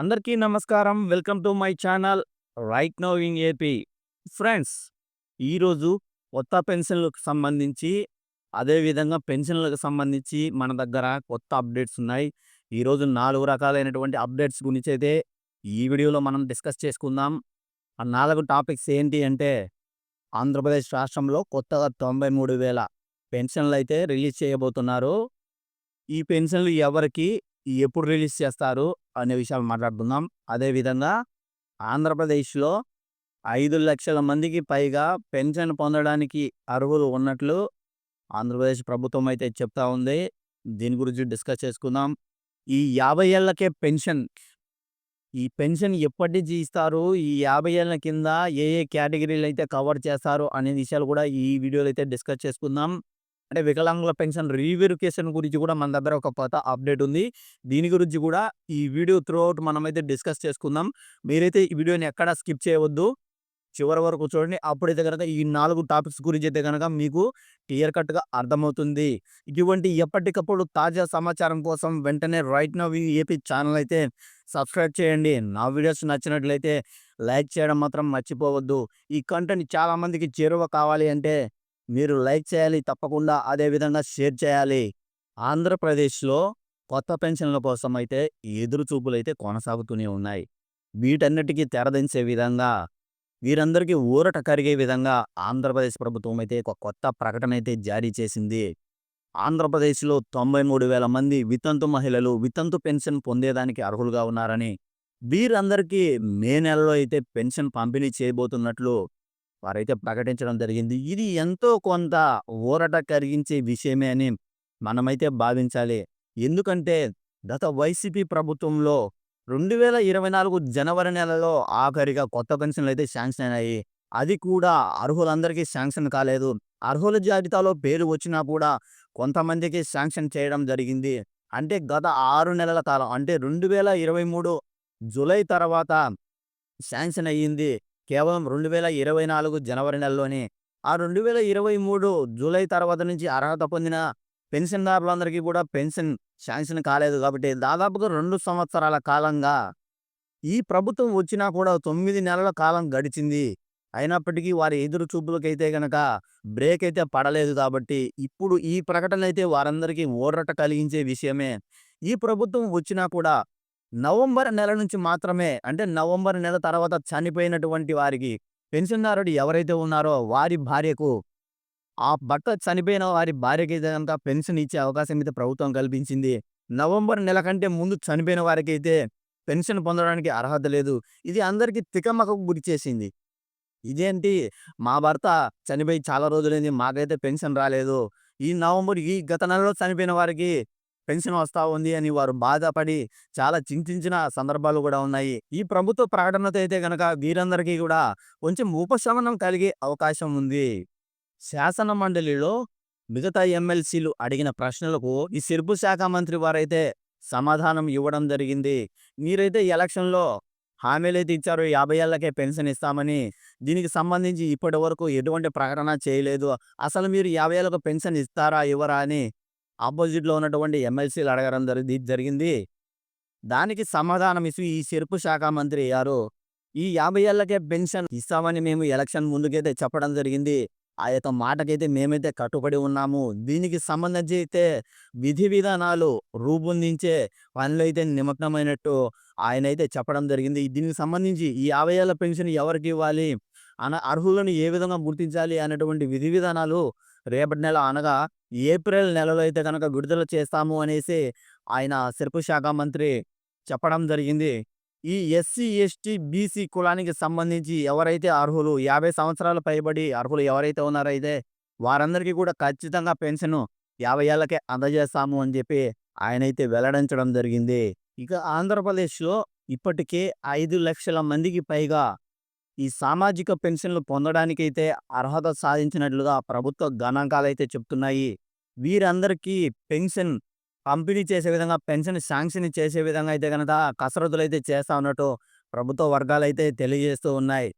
అందరికీ నమస్కారం. Welcome to my channel right now in AP. Friends ఈరోజు కొత్త పెన్షన్లకు సంబంధించి అదేవిధంగా పెన్షన్లకు సంబంధించి మన దగ్గర కొత్త అప్డేట్స్ ఉన్నాయి. ఈరోజు నాలుగు రకాలైనటువంటి అప్డేట్స్ గురించి అయితే ఈ వీడియోలో మనం డిస్కస్ చేసుకుందాం. ఆ నాలుగు టాపిక్స్ ఏంటి అంటే ఆంధ్రప్రదేశ్ రాష్ట్రంలో కొత్తగా తొంభై మూడు వేల పెన్షన్లు అయితే రిలీజ్ చేయబోతున్నారు. ఈ పెన్షన్లు ఎవరికి ఎప్పుడు రిలీజ్ చేస్తారు అనే విషయాలు మాట్లాడుకుందాం. అదేవిధంగా ఆంధ్రప్రదేశ్లో ఐదు లక్షల మందికి పైగా పెన్షన్ పొందడానికి అర్హులు ఉన్నట్లు ఆంధ్రప్రదేశ్ ప్రభుత్వం అయితే చెప్తా ఉంది. దీని గురించి డిస్కస్ చేసుకుందాం. ఈ యాభై ఏళ్ళకే పెన్షన్ ఈ పెన్షన్ ఎప్పటి నుంచి ఇస్తారు? ఈ యాభై ఏళ్ళ కింద ఏ ఏ కేటగిరీలు అయితే కవర్ చేస్తారు? అనే విషయాలు కూడా ఈ వీడియోలో అయితే డిస్కస్ చేసుకుందాం. అంటే వికలాంగుల పెన్షన్ రీవెరిఫికేషన్ గురించి కూడా మన దగ్గర ఒక కొత్త అప్డేట్ ఉంది. దీని గురించి కూడా ఈ వీడియో త్రూ అవుట్ మనమైతే డిస్కస్ చేసుకుందాం. మీరైతే ఈ వీడియోని ఎక్కడా స్కిప్ చేయవద్దు. చివరి వరకు చూడండి. అప్పుడైతే కనుక ఈ నాలుగు టాపిక్స్ గురించి అయితే కనుక మీకు క్లియర్ కట్గా అర్థమవుతుంది. ఇటువంటి ఎప్పటికప్పుడు తాజా సమాచారం కోసం వెంటనే రైట్ నవ్ ఏపీ ఛానల్ అయితే సబ్స్క్రైబ్ చేయండి. నా వీడియోస్ నచ్చినట్లయితే లైక్ చేయడం మాత్రం మర్చిపోవద్దు. ఈ కంటెంట్ చాలామందికి చేరువ కావాలి అంటే మీరు లైక్ చేయాలి తప్పకుండా అదేవిధంగా షేర్ చేయాలి. ఆంధ్రప్రదేశ్లో కొత్త పెన్షన్ల కోసం అయితే ఎదురు చూపులు అయితే కొనసాగుతూనే ఉన్నాయి. వీటన్నిటికీ తెరదించే విధంగా వీరందరికీ ఊరట కరిగే విధంగా ఆంధ్రప్రదేశ్ ప్రభుత్వం అయితే ఒక కొత్త ప్రకటన అయితే జారీ చేసింది. ఆంధ్రప్రదేశ్లో తొంభై మూడు వేల మంది వితంతు మహిళలు వితంతు పెన్షన్ పొందేదానికి అర్హులుగా ఉన్నారని వీరందరికీ మే నెలలో అయితే పెన్షన్ పంపిణీ చేయబోతున్నట్లు వారైతే ప్రకటించడం జరిగింది. ఇది ఎంతో కొంత ఊరట కలిగించే విషయమే అని మనమైతే భావించాలి. ఎందుకంటే గత వైసీపీ ప్రభుత్వంలో రెండు వేల ఇరవై నాలుగు జనవరి నెలలో ఆఖరిగా కొత్త పెన్షన్లు అయితే శాంక్షన్ అయినాయి అది కూడా అర్హులందరికీ శాంక్షన్ కాలేదు. అర్హుల జాబితాలో పేరు వచ్చినా కూడా కొంతమందికి శాంక్షన్ చేయడం జరిగింది. అంటే గత ఆరు నెలల కాలం అంటే రెండు వేల ఇరవై మూడు జూలై తర్వాత శాంక్షన్ అయ్యింది. కేవలం రెండు వేల ఇరవై నాలుగు జనవరి నెలలోనే ఆ రెండు వేల ఇరవై మూడు జూలై తర్వాత నుంచి అర్హత పొందిన పెన్షన్దారులందరికీ కూడా పెన్షన్ శాంక్షన్ కాలేదు కాబట్టి దాదాపుగా రెండు సంవత్సరాల కాలంగా ఈ ప్రభుత్వం వచ్చినా కూడా తొమ్మిది నెలల కాలం గడిచింది. అయినప్పటికీ వారి ఎదురు చూపులకైతే గనక బ్రేక్ అయితే పడలేదు కాబట్టి ఇప్పుడు ఈ ప్రకటన అయితే వారందరికీ ఊరట కలిగించే విషయమే. ఈ ప్రభుత్వం వచ్చినా కూడా నవంబర్ నెల నుంచి మాత్రమే అంటే నవంబర్ నెల తర్వాత చనిపోయినటువంటి వారికి పెన్షన్దారుడు ఎవరైతే ఉన్నారో వారి భార్యకు ఆ భర్త చనిపోయిన వారి భార్యకి అంతా కనుక పెన్షన్ ఇచ్చే అవకాశం అయితే ప్రభుత్వం కల్పించింది. నవంబర్ నెల కంటే ముందు చనిపోయిన వారికి అయితే పెన్షన్ పొందడానికి అర్హత లేదు. ఇది అందరికీ తికమకకు గురి చేసింది. ఇదేంటి? మా భర్త చనిపోయి చాలా రోజులైంది మాకైతే పెన్షన్ రాలేదు. ఈ నవంబర్ ఈ గత నెలలో చనిపోయిన వారికి పెన్షన్ వస్తా ఉంది అని వారు బాధపడి చాలా చింతించిన సందర్భాలు కూడా ఉన్నాయి. ఈ ప్రభుత్వ ప్రకటనతో అయితే గనక వీరందరికీ కూడా కొంచెం ఉపశమనం కలిగే అవకాశం ఉంది. శాసన మండలిలో మిగతా ఎమ్మెల్సీలు అడిగిన ప్రశ్నలకు ఈ సిర్పు శాఖ మంత్రి వారైతే సమాధానం ఇవ్వడం జరిగింది. మీరైతే ఎలక్షన్లో హామీలైతే ఇచ్చారు యాభై ఏళ్ళకే పెన్షన్ ఇస్తామని. దీనికి సంబంధించి ఇప్పటి వరకు ఎటువంటి ప్రకటన చేయలేదు. అసలు మీరు యాభై ఏళ్ళకు పెన్షన్ ఇస్తారా ఇవ్వరా అని ఆపోజిట్లో ఉన్నటువంటి ఎమ్మెల్సీలు అడగడం జరిగి జరిగింది. దానికి సమాధానం ఇస్తూ ఈ చెరుపు శాఖ మంత్రి గారు ఈ యాభై ఏళ్ళకే పెన్షన్ ఇస్తామని మేము ఎలక్షన్ ముందుకైతే చెప్పడం జరిగింది. ఆ యొక్క మాటకైతే మేమైతే కట్టుబడి ఉన్నాము. దీనికి సంబంధించి అయితే విధి విధానాలు రూపొందించే పనులు అయితే నిమగ్నమైనట్టు ఆయన అయితే చెప్పడం జరిగింది. దీనికి సంబంధించి ఈ యాభై ఏళ్ళ పెన్షన్ ఎవరికి ఇవ్వాలి? అన అర్హులను ఏ విధంగా గుర్తించాలి? అనేటువంటి విధి విధానాలు రేపటి నెల అనగా ఏప్రిల్ నెలలో అయితే కనుక విడుదల చేస్తాము అనేసి ఆయన శిల్ప శాఖ మంత్రి చెప్పడం జరిగింది. ఈ ఎస్సీ ఎస్టీ బీసీ కులానికి సంబంధించి ఎవరైతే అర్హులు యాభై సంవత్సరాలు పైబడి అర్హులు ఎవరైతే ఉన్నారో అయితే వారందరికీ కూడా ఖచ్చితంగా పెన్షన్ యాభై ఏళ్ళకే అందజేస్తాము అని చెప్పి ఆయన అయితే వెల్లడించడం జరిగింది. ఇక ఆంధ్రప్రదేశ్లో ఇప్పటికే ఐదు లక్షల మందికి పైగా ఈ సామాజిక పెన్షన్లు పొందడానికైతే అర్హత సాధించినట్లుగా ప్రభుత్వ గణాంకాలు అయితే చెప్తున్నాయి. వీరందరికీ పెన్షన్ పంపిణీ చేసే విధంగా పెన్షన్ శాంక్షన్ చేసే విధంగా అయితే కనుక కసరత్తులు అయితే చేస్తా ఉన్నట్టు ప్రభుత్వ వర్గాలు అయితే తెలియజేస్తూ ఉన్నాయి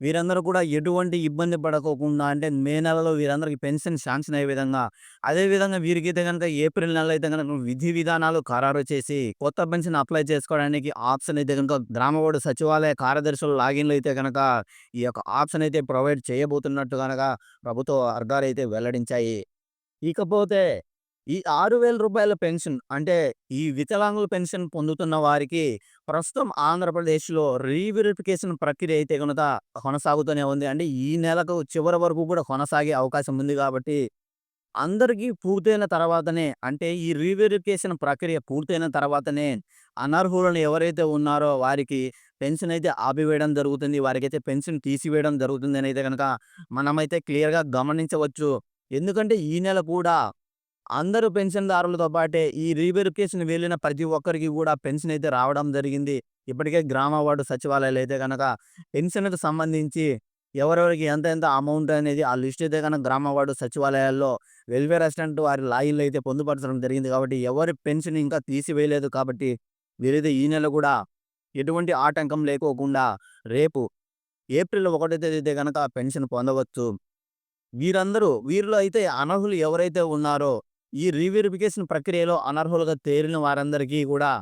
వీరందరూ కూడా ఎటువంటి ఇబ్బంది పడకోకుండా అంటే మే నెలలో వీరందరికీ పెన్షన్ శాంక్షన్ అయ్యే విధంగా, అదే విధంగా వీరికైతే కనుక ఏప్రిల్ నెలలో అయితే కనుక విధి విధానాలు ఖరారు చేసి కొత్త పెన్షన్ అప్లై చేసుకోవడానికి ఆప్షన్ అయితే కనుక గ్రామవాడు సచివాలయ కార్యదర్శుల లాగిన్లు అయితే కనుక ఈ యొక్క ఆప్షన్ అయితే ప్రొవైడ్ చేయబోతున్నట్టు కనుక ప్రభుత్వ వర్గాలైతే వెల్లడించాయి. ఇకపోతే ఈ ఆరు వేల రూపాయల పెన్షన్ అంటే ఈ వికలాంగుల పెన్షన్ పొందుతున్న వారికి ప్రస్తుతం ఆంధ్రప్రదేశ్‌లో రీవెరిఫికేషన్ ప్రక్రియ అయితే కనుక కొనసాగుతూనే ఉంది. అంటే ఈ నెలకు చివరి వరకు కూడా కొనసాగే అవకాశం ఉంది కాబట్టి అందరికీ పూర్తయిన తర్వాతనే అంటే ఈ రీవెరిఫికేషన్ ప్రక్రియ పూర్తయిన తర్వాతనే అనర్హులను ఎవరైతే ఉన్నారో వారికి పెన్షన్ అయితే ఆపివేయడం జరుగుతుంది. వారికైతే పెన్షన్ తీసివేయడం జరుగుతుందని అయితే కనుక మనమైతే క్లియర్‌గా గమనించవచ్చు. ఎందుకంటే ఈ నెల కూడా అందరూ పెన్షన్‌దారులతో పాటే ఈ రీవెరిఫికేషన్ వెళ్ళిన ప్రతి ఒక్కరికి కూడా పెన్షన్ అయితే రావడం జరిగింది. ఇప్పటికే గ్రామ వార్డు సచివాలయాలు అయితే గనక పెన్షన్కు సంబంధించి ఎవరెవరికి ఎంత ఎంత అమౌంట్ అనేది ఆ లిస్ట్ అయితే కనుక గ్రామ వార్డు సచివాలయాల్లో వెల్ఫేర్ అసిస్టెంట్ వారి లాయిన్లు అయితే పొందుపరచడం జరిగింది కాబట్టి ఎవరి పెన్షన్ ఇంకా తీసివేయలేదు కాబట్టి వీరైతే ఈ నెల కూడా ఎటువంటి ఆటంకం లేకోకుండా రేపు ఏప్రిల్ 1 తేదీ అయితే గనక పెన్షన్ పొందవచ్చు. వీరందరూ వీరిలో అయితే అనర్హులు ఎవరైతే ఉన్నారో ఈ రీవెరిఫికేషన్ ప్రక్రియలో అనర్హులుగా తేలిన వారందరికీ కూడా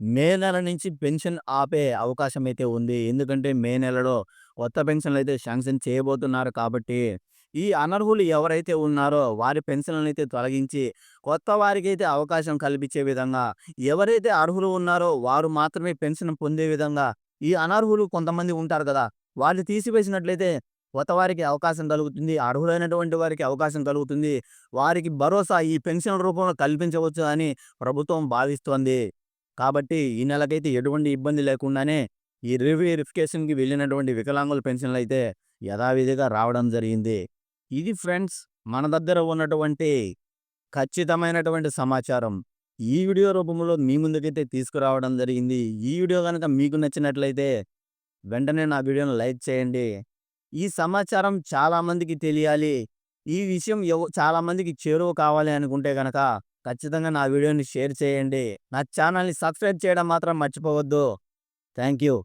మే నెల నుంచి పెన్షన్ ఆపే అవకాశం అయితే ఉంది. ఎందుకంటే మే నెలలో కొత్త పెన్షన్‌లు అయితే శాంక్షన్ చేయబోతున్నారు కాబట్టి ఈ అనర్హులు ఎవరైతే ఉన్నారో వారి పెన్షన్‌లనైతే తొలగించి కొత్త వారికైతే అవకాశం కల్పించే విధంగా ఎవరైతే అర్హులు ఉన్నారో వారు మాత్రమే పెన్షన్ పొందే విధంగా ఈ అనర్హులు కొంతమంది ఉంటారు కదా! వాళ్ళు తీసివేసినట్లయితే కొత్త వారికి అవకాశం కలుగుతుంది. అర్హులైనటువంటి వారికి అవకాశం కలుగుతుంది. వారికి భరోసా ఈ పెన్షన్ రూపంలో కల్పించవచ్చు అని ప్రభుత్వం భావిస్తోంది. కాబట్టి ఈ నెలకైతే ఎటువంటి ఇబ్బంది లేకుండానే ఈ రివ్యూరిఫికేషన్కి వెళ్ళినటువంటి వికలాంగుల పెన్షన్‌లయితే యథావిధిగా రావడం జరిగింది. ఇది ఫ్రెండ్స్ మన దగ్గర ఉన్నటువంటి ఖచ్చితమైనటువంటి సమాచారం. ఈ వీడియో రూపంలో మీ ముందుకైతే తీసుకురావడం జరిగింది. ఈ వీడియో కనుక మీకు నచ్చినట్లయితే వెంటనే నా వీడియోను లైక్ చేయండి. ఈ సమాచారం చాలా మందికి తెలియాలి. ఈ విషయం ఎవ్ చాలా మందికి చేరువ కావాలి అనుకుంటే గనక ఖచ్చితంగా నా వీడియోని షేర్ చేయండి. నా ఛానల్‌ని సబ్స్క్రైబ్ చేయడం మాత్రం మర్చిపోవద్దు. Thank you.